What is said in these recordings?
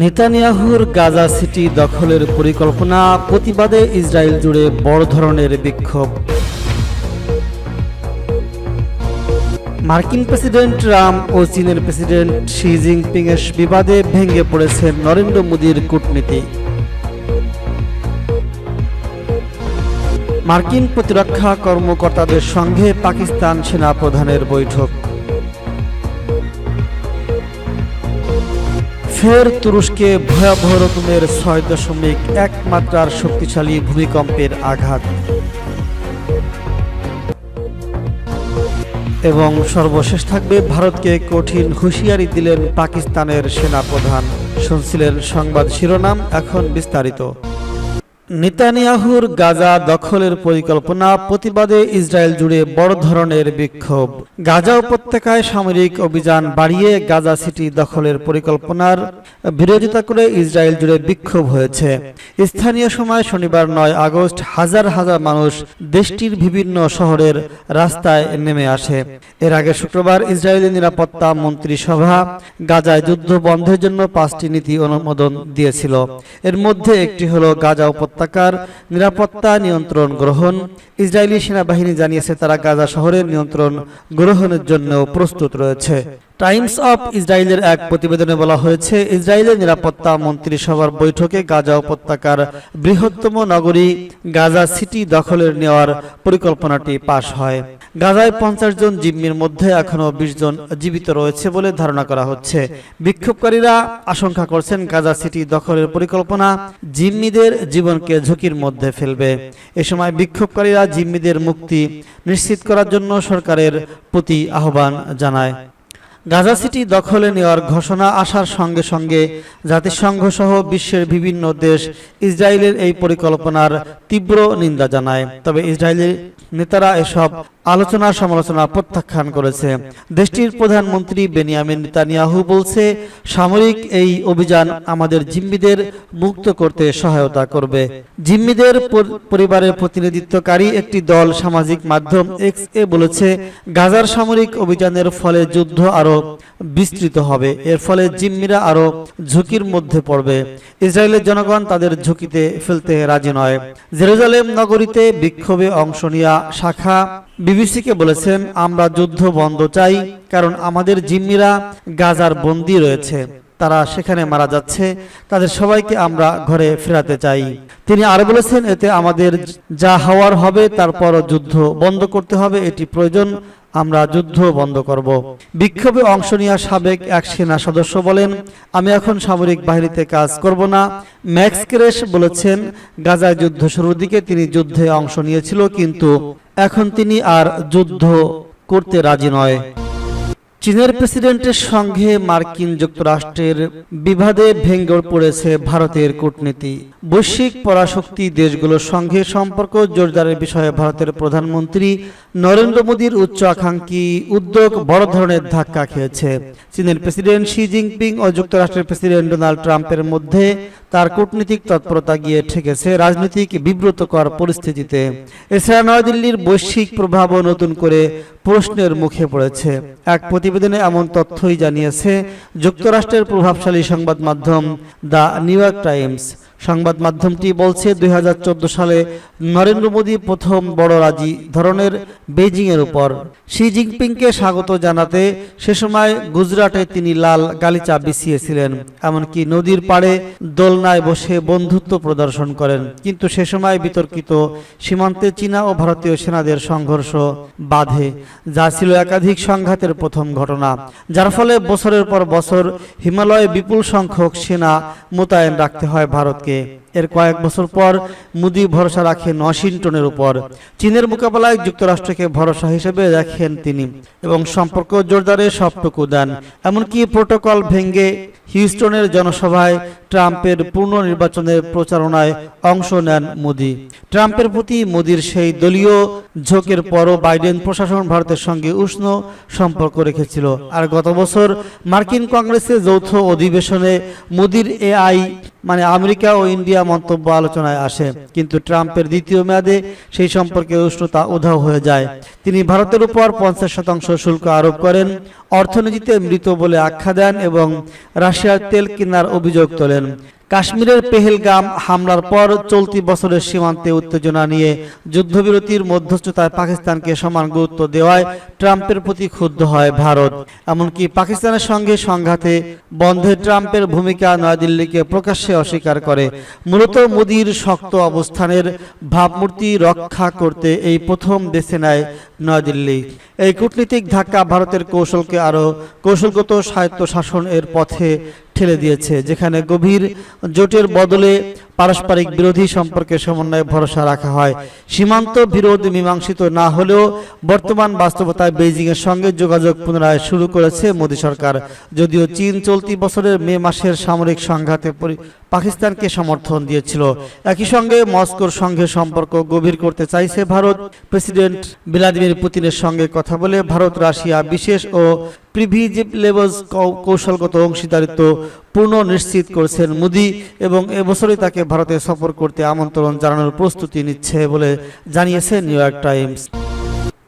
নেতানিয়াহুর গাজা সিটি দখলের পরিকল্পনা, প্রতিবাদে ইসরায়েল জুড়ে বড় ধরনের বিক্ষোভ। মার্কিন প্রেসিডেন্ট ট্রাম্প ও চীনের প্রেসিডেন্ট শি জিনপিং এর বিবাদে ভেঙে পড়েছেন নরেন্দ্র মোদীর কূটনীতি। মার্কিন প্রতিরক্ষা কর্মকর্তাদের সঙ্গে পাকিস্তান সেনা প্রধানের বৈঠক। ফের তুরস্কে ভয়াবহ রকমের ছয় দশমিক এক মাত্রার শক্তিশালী ভূমিকম্পের আঘাত। এবং সর্বশেষ থাকবে ভারতকে কঠিন হুঁশিয়ারি দিলেন পাকিস্তানের সেনাপ্রধান। শুনছিলেন সংবাদ শিরোনাম, এখন বিস্তারিত। নেতানিয়াহুর গাজা দখলের পরিকল্পনা প্রতিবাদে ইসরায়েল জুড়ে বড় ধরনের বিক্ষোভ। গাজা উপত্যকায় সামরিক অভিযান বাড়িয়ে গাজা সিটি দখলের পরিকল্পনার বিরোধিতা করে ইসরায়েল জুড়ে বিক্ষোভ হয়েছে। স্থানীয় সময় শনিবার নয় আগস্ট হাজার হাজার মানুষ দেশটির বিভিন্ন শহরের রাস্তায় নেমে আসে। এর আগে শুক্রবার ইসরায়েলি নিরাপত্তা মন্ত্রিসভা গাজায় যুদ্ধ বন্ধের জন্য পাঁচটি নীতি অনুমোদন দিয়েছিল। এর মধ্যে একটি হলো গাজা উপত্যকার নিরাপত্তা নিয়ন্ত্রণ গ্রহণ। ইসরায়েলি সেনাবাহিনী জানিয়েছে তারা গাজা শহরের নিয়ন্ত্রণ গ্রহণের জন্য প্রস্তুত রয়েছে। টাইমস অফ ইসরায়েলের এক প্রতিবেদনে বলা হয়েছে, ইসরায়েলের নিরাপত্তা মন্ত্রিসভার বৈঠকে গাজা উপত্যকার বৃহত্তম নগরী গাজা সিটি দখলের নেওয়ার পরিকল্পনাটি পাশ হয়। গাজায় পঞ্চাশ জন জিম্মির মধ্যে এখনও বিশ জন জীবিত রয়েছে বলে ধারণা করা হচ্ছে। বিক্ষোভকারীরা আশঙ্কা করছেন গাজা সিটি দখলের পরিকল্পনা জিম্মিদের জীবনকে ঝুঁকির মধ্যে ফেলবে। এ সময় বিক্ষোভকারীরা জিম্মিদের মুক্তি নিশ্চিত করার জন্য সরকারের প্রতি আহ্বান জানায়। গাজা সিটি দখলে নেওয়ার ঘোষণা আসার সঙ্গে সঙ্গে জাতিসংঘ সহ বিশ্বের বিভিন্ন দেশ ইসরায়েলের এই পরিকল্পনার তীব্র নিন্দা জানায়। তবে ইসরায়েলের নেতারা এসব আলোচনা, সমালোচনা প্রত্যাখ্যান করেছে। দেশটির প্রধানমন্ত্রী বেনিয়ামিন নেতানিয়াহু বলছে, সামরিক এই অভিযান আমাদের জিম্মিদের মুক্ত করতে সহায়তা করবে। জিম্মিদের পরিবারের প্রতিনিধিত্বকারী একটি দল সামাজিক মাধ্যম এক্স এ বলেছে, গাজার সামরিক অভিযানের ফলে যুদ্ধ আরও বিস্তৃত হবে। এর ফলে জিম্মিরা আরও ঝুঁকির মধ্যে পড়বে। ইসরায়েলের জনগণ তাদের ঝুঁকিতে ফেলতে রাজি নয়। জেরুজালেম নগরীতে বিক্ষোভে অংশ নেওয়া শাখা বিবিসিকে বলেছেন, আমরা যুদ্ধ বন্ধ চাই, কারণ আমাদের জিম্মিরা গাজার বন্দী রয়েছে। তারা সেখানে মারা যাচ্ছে। তাদের সবাইকে আমরা ঘরে ফেরাতে চাই। তিনি আরও বলেছেন, এতে আমাদের যা হওয়ার হবে, তারপরও যুদ্ধ বন্ধ করতে হবে। এটি প্রয়োজন, আমরা যুদ্ধ বন্ধ করব। বিক্ষোভে অংশ নেওয়া সাবেক এক সেনা সদস্য বলেন, আমি এখন সামরিক বাহিনীতে কাজ করব না। ম্যাক্স ক্রেশ বলেছেন, গাজায় যুদ্ধ শুরুর দিকে তিনি যুদ্ধে অংশ নিয়েছিল, কিন্তু এখন তিনি আর যুদ্ধ করতে রাজি নয়। চীনের প্রেসিডেন্টের সঙ্গে মার্কিন যুক্তরাষ্ট্রের বিবাদে ভেঙ্গে পড়েছে ভারতের কূটনীতি। বৈশ্বিক পরাশক্তি দেশগুলোর সঙ্গে সম্পর্ক জোরদারের বিষয়ে ভারতের প্রধানমন্ত্রী নরেন্দ্র মোদীর উচ্চ আকাঙ্ক্ষী উদ্যোগ বড় ধরনের ধাক্কা খেয়েছে। চীনের প্রেসিডেন্ট শি জিনপিং ও যুক্তরাষ্ট্রের প্রেসিডেন্ট ডোনাল্ড ট্রাম্পের মধ্যে তার কূটনীতিক তৎপরতা গিয়ে ঠেকেছে রাজনৈতিক বিব্রতকর পরিস্থিতিতে। এছাড়া নয়াদিল্লির বৈশ্বিক প্রভাবও নতুন করে প্রশ্নের মুখে পড়েছে। এক প্রতিবেদনে এমন তথ্যই জানিয়েছে যুক্তরাষ্ট্রের প্রভাবশালী সংবাদ মাধ্যম দ্য নিউ ইয়র্ক টাইমস। সংবাদ মাধ্যমটি বলছে, দুই হাজার চোদ্দ সালে নরেন্দ্র মোদী প্রথম বড় রাজি ধরনের বেজিং এর উপর। শি জিনপিংকে স্বাগত জানাতে সে সময় গুজরাটে তিনি লাল গালিচা বিছিয়েছিলেন, এমনকি নদীর পাড়ে দোলনায় বসে বন্ধুত্ব প্রদর্শন করেন। কিন্তু সে সময় বিতর্কিত সীমান্তে চীনা ও ভারতীয় সেনাদের সংঘর্ষ বাধে, যা ছিল একাধিক সংঘাতের প্রথম ঘটনা, যার ফলে বছরের পর বছর হিমালয়ে বিপুল সংখ্যক সেনা মোতায়েন রাখতে হয় ভারতকে। 함께 এর কয়েক বছর পর মোদী ভরসা রাখেন ওয়াশিংটনের উপর। চীনের মোকাবেলায় যুক্তরাষ্ট্রকে ভরসা হিসেবে দেখেন তিনি এবং সম্পর্ক জোরদারে সবটুকু দেন। এমনকি প্রোটোকল ভেঙ্গে হিউস্টনের জনসভায় ট্রাম্পের পূর্ণ নির্বাচনের প্রচারণায় অংশ নেন মোদি। ট্রাম্পের প্রতি মোদির সেই দলীয় ঝোঁকের পরও বাইডেন প্রশাসন ভারতের সঙ্গে উষ্ণ সম্পর্ক রেখেছিল। আর গত বছর মার্কিন কংগ্রেসের যৌথ অধিবেশনে মোদির এআই মানে আমেরিকা ও ইন্ডিয়া মিডিয়া মন্তব্য আলোচনায় আসে। কিন্তু ট্রাম্পের দ্বিতীয় মেয়াদে সেই সম্পর্কে উষ্ণতা উধাও হয়ে যায়। তিনি ভারতের উপর পঞ্চাশ শতাংশ শুল্ক আরোপ করেন, অর্থনীতিতে মৃত বলে আখ্যা দেন এবং রাশিয়ার তেল কেনার অভিযোগ তোলেন। কাশ্মীরের পেহেলগাম হামলার পর চলতি বছরের সীমান্তে উত্তেজনা নিয়ে যুদ্ধবিরতির মধ্যস্থতায় পাকিস্তানকে সমান গুরুত্ব দেওয়ায় ট্রাম্পের প্রতি ক্ষুব্ধ হয় ভারত। এমনকি পাকিস্তানের সঙ্গে সংঘাতে বন্ধে ট্রাম্পের ভূমিকা নয়াদিল্লিকে প্রকাশ্যে অস্বীকার করে। মূলত মোদির শক্ত অবস্থানের ভাবমূর্তি রক্ষা করতে এই প্রথম বেছে নেয় নয়াদিল্লি। এই কূটনীতিক ধাক্কা ভারতের কৌশলকে আরও কৌশলগত স্বায়ত্তশাসন এর পথে ঠেলে দিয়েছে যেখানে গভীর জোটের বদলে পারস্পরিক বিরোধী সম্পর্কে সমন্বয়ে ভরসা রাখা হয়। সীমান্ত বিরোধ মীমাংসিত না হলেও বর্তমান বাস্তবতায় বেইজিং এর সঙ্গে যোগাযোগ পুনরায় শুরু করেছে মোদী সরকার। যদিও চীন চলতি বছরের মে মাসের সামরিক সংঘাতে পাকিস্তানকে সমর্থন দিয়েছিল। একই সঙ্গে মস্কোর সঙ্গে সম্পর্ক গভীর করতে চাইছে ভারত। প্রেসিডেন্ট ভ্লাদিমির পুতিনের সঙ্গে কথা বলে ভারত, রাশিয়া বিশেষ ও প্রিভিলেবলস কৌশলগত অংশীদারিত্ব পূর্ণ নিশ্চিত করেছেন মোদি এবং এবছরই তাকে ভারতে সফর করতে আমন্ত্রণ জানানোর প্রস্তুতি নিচ্ছে বলে জানিয়েছে নিউ ইয়র্ক টাইমস।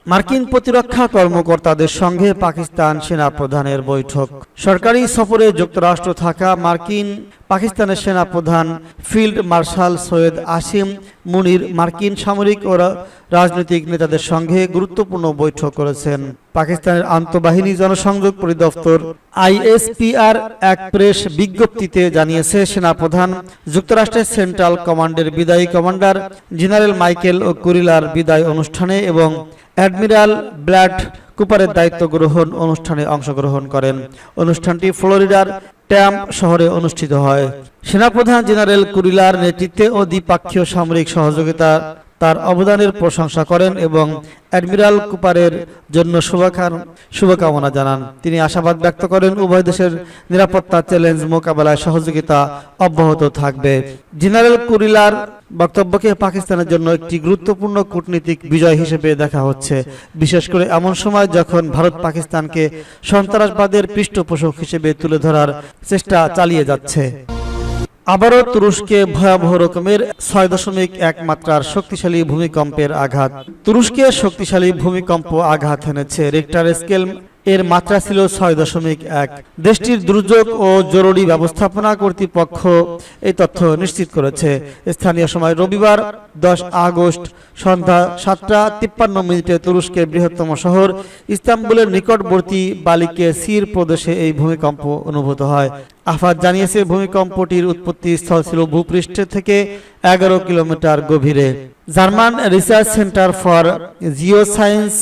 মার্কিন প্রতিরক্ষা কর্মকর্তাদের সঙ্গে পাকিস্তান সেনা প্রধানের বৈঠক। সরকারি সফরে যুক্তরাষ্ট্র থাকা মার্কিন, পাকিস্তানের সেনা প্রধান ফিল্ড মার্শাল সৈয়দ আসিম মুনির মার্কিন সামরিক ও রাজনৈতিক নেতাদের সঙ্গে গুরুত্বপূর্ণ বৈঠক করেছেন। পাকিস্তানের আন্তঃবাহিনী জনসংযোগ পরিদপ্তর আইএসপিআর এক প্রেস বিজ্ঞপ্তিতে জানিয়েছে সেনাপ্রধান যুক্তরাষ্ট্রের সেন্ট্রাল কমান্ডের বিদায়ী কমান্ডার জেনারেল মাইকেল ও কুরিলার বিদায় অনুষ্ঠানে এবং অ্যাডমিরাল ব্ল্যাড কুপারের দায়িত্ব গ্রহণ অনুষ্ঠানে অংশগ্রহণ করেন। অনুষ্ঠানটি ফ্লোরিডার ট্যাম্প শহরে অনুষ্ঠিত হয়। সেনাপ্রধান জেনারেল কুরিলার নেতৃত্বে ও দ্বিপাক্ষীয় সামরিক সহযোগিতা তার অবদানের প্রশংসা করেন এবং অ্যাডমিরাল কুপারের জন্য শুভকামনা জানান। তিনি আশাবাদ ব্যক্ত করেন, উভয় দেশের নিরাপত্তা চ্যালেঞ্জ মোকাবেলায় সহযোগিতা অব্যাহত থাকবে। জেনারেল কুরিলার বক্তব্যকে পাকিস্তানের জন্য একটি গুরুত্বপূর্ণ কূটনীতিক বিজয় হিসেবে দেখা হচ্ছে। বিশেষ করে এমন সময় যখন ভারত পাকিস্তানকে সন্ত্রাসবাদের পৃষ্ঠপোষক হিসেবে তুলে ধরার চেষ্টা চালিয়ে যাচ্ছে। আবারও তুরস্কে ভয়াবহ রকমের ছয় দশমিক এক মাত্রার শক্তিশালী ভূমিকম্পের আঘাত। তুরস্কে শক্তিশালী ভূমিকম্প আঘাত এনেছে রেক্টার স্কেল এর মাত্রা ছিল ছয় দশমিক এক। দেশটির দুর্যোগ ও জরুরি ব্যবস্থাপনা কর্তৃপক্ষ এই তথ্য নিশ্চিত করেছে। স্থানীয় সময় রবিবার দশ আগস্ট সন্ধ্যা সাতটা তিপ্পান্ন মিনিটে তুরস্কের বৃহত্তম শহর ইস্তাম্বুলের নিকটবর্তী বালিকে সির প্রদেশে এই ভূমিকম্প অনুভূত হয়। আফাদ জানিয়েছে, ভূমিকম্পটির উৎপত্তি স্থল ছিল ভূপৃষ্ঠ থেকে এগারো কিলোমিটার গভীরে। German research centre for geoscience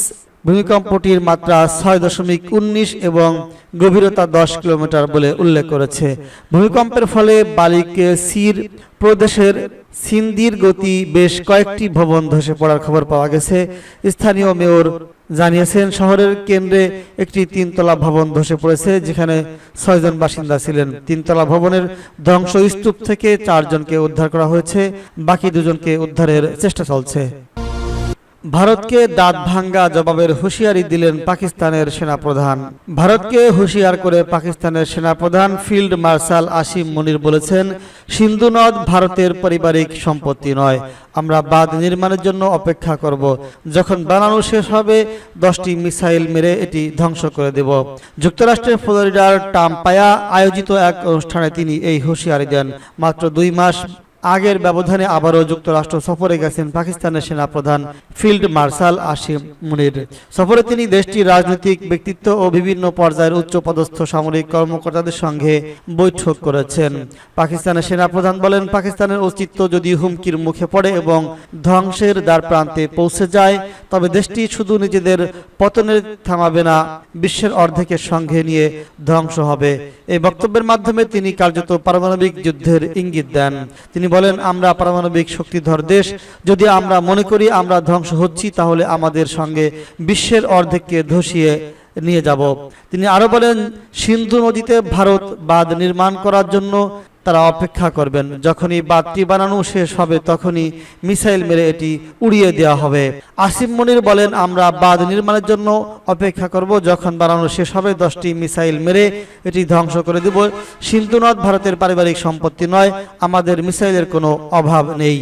ভূমিকম্পটির মাত্রা ছয় দশমিক উনিশ এবং গভীরতা দশ কিলোমিটার বলে উল্লেখ করেছে। ভূমিকম্পের ফলে বালিকে সির প্রদেশের সিন্দির গতি বেশ কয়েকটি ভবন ধসে পড়ার খবর পাওয়া গেছে। স্থানীয় মেয়র জানিয়েছেন, শহরের কেন্দ্রে একটি তিনতলা ভবন ধসে পড়েছে, যেখানে ছয়জন বাসিন্দা ছিলেন। তিনতলা ভবনের ধ্বংসস্তূপ থেকে চারজনকে উদ্ধার করা হয়েছে, বাকি দুজনকে উদ্ধারের চেষ্টা চলছে। ভারতকে দাঁত ভাঙ্গা জবাবের হুঁশিয়ারি দিলেন পাকিস্তানের সেনাপ্রধান। ভারতকে হুঁশিয়ার করে পাকিস্তানের সেনাপ্রধান ফিল্ড মার্শাল আসিম মুনির বলেছেন, সিন্ধু নদ ভারতের পারিবারিক সম্পত্তি নয়। আমরা বাঁধ নির্মাণের জন্য অপেক্ষা করব। যখন বানানো শেষ হবে, দশটি মিসাইল মেরে এটি ধ্বংস করে দেব। যুক্তরাষ্ট্রের ফ্লোরিডার টাম্পায়া আয়োজিত এক অনুষ্ঠানে তিনি এই হুঁশিয়ারি দেন। মাত্র দুই মাস আগের ব্যবধানে আবারও যুক্তরাষ্ট্র সফরে গেছেন পাকিস্তানের সেনাপ্রধান ফিল্ড মার্শাল আসিম মুনির। সফরে তিনি দেশটির রাজনৈতিক ব্যক্তিত্ব ও বিভিন্ন পর্যায়ের উচ্চপদস্থ সামরিক কর্মকর্তাদের সঙ্গে বৈঠক করেছেন। পাকিস্তানের সেনাপ্রধান বলেন, পাকিস্তানের অস্তিত্ব যদি হুমকির মুখে পড়ে এবং ধ্বংসের দ্বার প্রান্তে পৌঁছে যায়, তবে দেশটি শুধু নিজেদের পতনের থামাবে না, বিশ্বের অর্ধেকের সঙ্গে নিয়ে ধ্বংস হবে। এই বক্তব্যের মাধ্যমে তিনি কার্যত পারমাণবিক যুদ্ধের ইঙ্গিত দেন। তিনি বলেন, আমরা পারমাণবিক শক্তিধর দেশ। যদি আমরা মনে করি আমরা ধ্বংস হচ্ছি, তাহলে আমাদের সঙ্গে বিশ্বের অর্ধেককে ধসিয়ে নিয়ে যাব। তিনি আরও বলেন, সিন্ধু নদীতে ভারত বাঁধ নির্মাণ করার জন্য তারা অপেক্ষা করবেন। যখনই বাঁধটি বানানো শেষ হবে, তখনই মিসাইল মেরে এটি উড়িয়ে দেওয়া হবে। আসিম মনির বলেন, আমরা বাঁধ নির্মাণের জন্য অপেক্ষা করব। যখন বানানো শেষ হবে, দশটি মিসাইল মেরে এটি ধ্বংস করে দেব। সিন্ধু ভারতের পারিবারিক সম্পত্তি নয়। আমাদের মিসাইলের কোনো অভাব নেই।